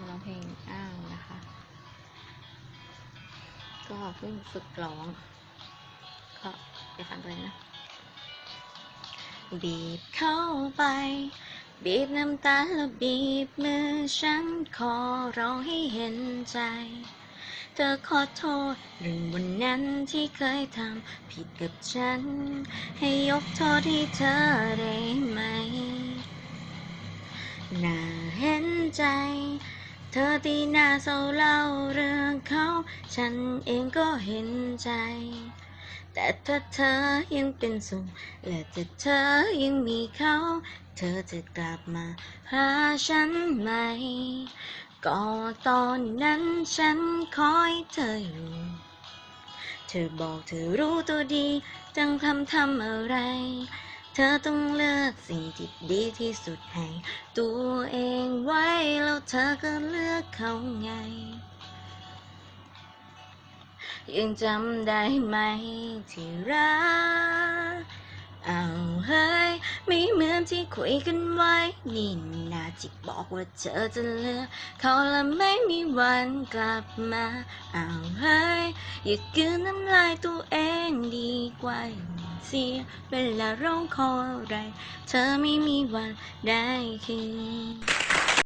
มาร้องเพลงอ้าวนะคะ ก็เพิ่งฝึกร้อง ก็ไปฟังกันเลยนะ บีบเข้าไป บีบน้ำตาแล้วบีบมือฉันขอร้องให้เห็นใจ เธอขอโทษเรื่องวันนั้นที่เคยทำผิดกับฉัน ให้ยกโทษให้เธอได้ไหมน่าเห็นใจ ธอที่น่าเศร้าเล่าเรื่องเขา ฉันเองก็เห็นใจ แต่ถ้าเธอยังเป็นสุขและถ้าเธอยังมีเขา เธอจะกลับมาหาฉันไหม ก็ตอนนั้นฉันคอยเธออยู่ เธอบอกเธอรู้ตัวดีจังทำทำอะไร เธอต้องเลือกสิ่งที่ดีที่สุดให้ตัวเองไว้ แล้วเธอก็เลือกเขาไง ยังจำได้ไหมที่รัก ที่คุยกันไว้ นี่นาที่บอกว่าเธอจะเลือกเขาและไม่มีวันกลับมาเอาเฮ้ยอย่ากืนน้ำลายตัวเองดีกว่าเสียเวลาร้องขออะไร เธอไม่มีวันได้คืน